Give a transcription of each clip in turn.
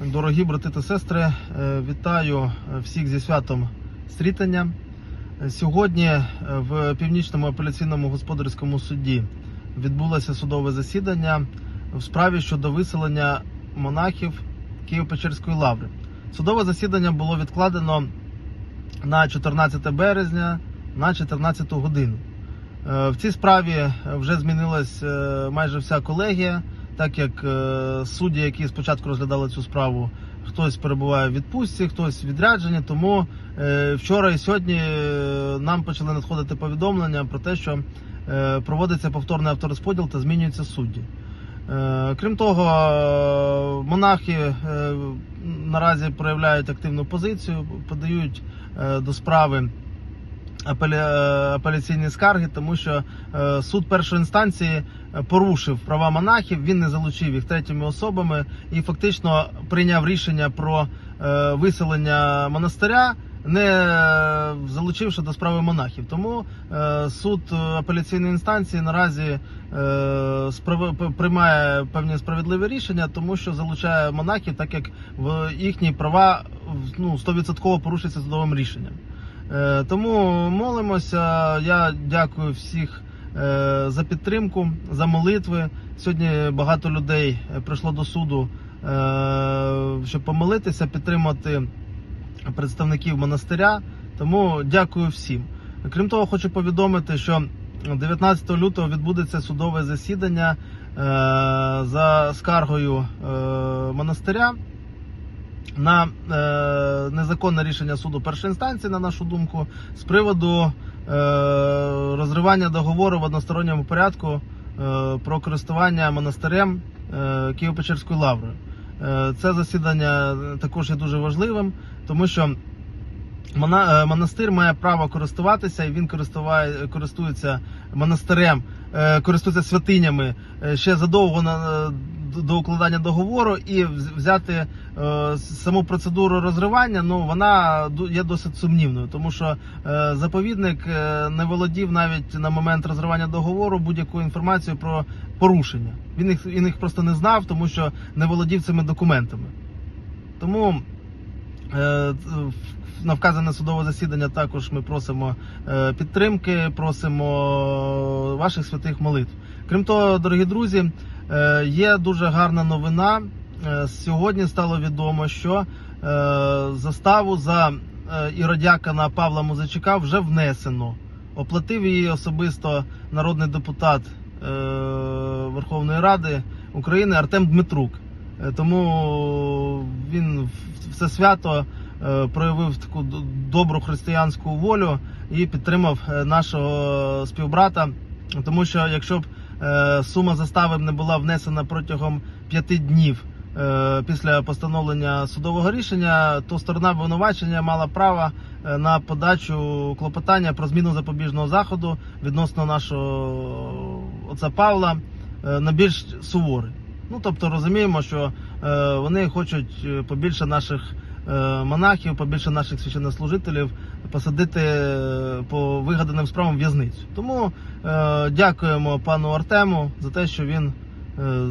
Дорогі брати та сестри, е, вітаю всіх зі святом стрітання. Е, Сьогодні е, в північному апеляційному господарському суді відбулося судове засідання в справі щодо виселення монахів Києво-Печерської лаври. Судове засідання було відкладено на 14 березня на 14 годину. Е, В цій справі вже змінилась е, майже вся колегія, так як е, судді, які спочатку розглядали цю справу, хтось перебуває в відпустці, хтось в відрядженні. Тому е, вчора і сьогодні е, нам почали надходити повідомлення про те, що проводиться повторний авторозподіл та змінюються судді. Крім того, монахи наразі проявляють активну позицію, подають до справи апеляційні скарги, тому що е, суд першої інстанції е, порушив права монахів, він не залучив їх третіми особами і фактично прийняв рішення про е, виселення монастиря. Не залучивши до справи монахів, тому суд апеляційної інстанції наразі е, приймає певні справедливі рішення, тому що залучає монахів, так як в їхні права ну 100% порушуються судовим рішенням. Е, Тому молимося. Я дякую всіх е, за підтримку, за молитви. Сьогодні багато людей е, прийшло до суду, щоб помолитися, підтримати представників монастиря. Тому дякую всім. Крім того, хочу повідомити, що 19 лютого відбудеться судове засідання за скаргою монастиря на е, незаконне рішення суду першої інстанції, на нашу думку, з приводу е, розривання договору в односторонньому порядку е, про користування монастирем е, Києво-Печерської лаври. Е, це засідання також є дуже важливим, тому що монастир має право користуватися, і він користується монастирем, е, користується святинями е, ще задовго на, е, до укладання договору і взяти е, саму процедуру розривання. Ну вона є досить сумнівною, тому що е, заповідник е, не володів навіть на момент розривання договору будь-якою інформацією про порушення. Він їх він їх просто не знав, тому що не володів цими документами. Тому е, на вказане судове засідання також ми просимо е, підтримки, просимо ваших святих молитв. Крім того, дорогі друзі, е, є дуже гарна новина. Е, Сьогодні стало відомо, що заставу за іродякана Павла Музичука вже внесено. Оплатив її особисто народний депутат Верховної Ради України Артем Дмитрук. Тому він все свято проявив таку добру християнську волю і підтримав е, нашого співбрата. Тому що якщо б е, сума застави не була внесена протягом п'яти днів е, після постановлення судового рішення, то сторона обвинувачення мала право е, на подачу клопотання про зміну запобіжного заходу відносно нашого отця Павла е, на більш суворий. Ну тобто розуміємо, що е, вони хочуть е, побільше наших е, монахів, побільше наших священнослужителів посадити е, по вигаданим справам в'язницю. Тому е, дякуємо пану Артему за те, що він е,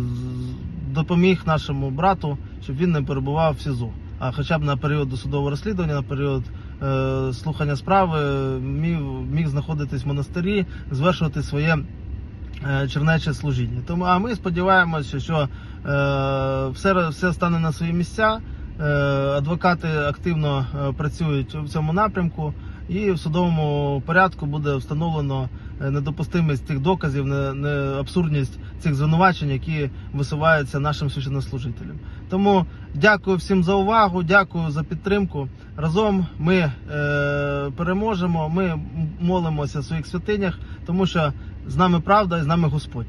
допоміг нашому брату, щоб він не перебував в СІЗО. А хоча б на період досудового розслідування, на період е, слухання справи міг, міг знаходитись в монастирі, звершувати своє е, чернече служіння. Тому а ми сподіваємося, що е, все, все стане на свої місця. Е, адвокати активно е, працюють в цьому напрямку, і в судовому порядку буде встановлено е, недопустимість цих доказів, не, абсурдність цих звинувачень, які висуваються нашим священнослужителям. Тому дякую всім за увагу, дякую за підтримку. Разом ми е, переможемо. Ми молимося в своїх святинях, тому що з нами правда і з нами Господь.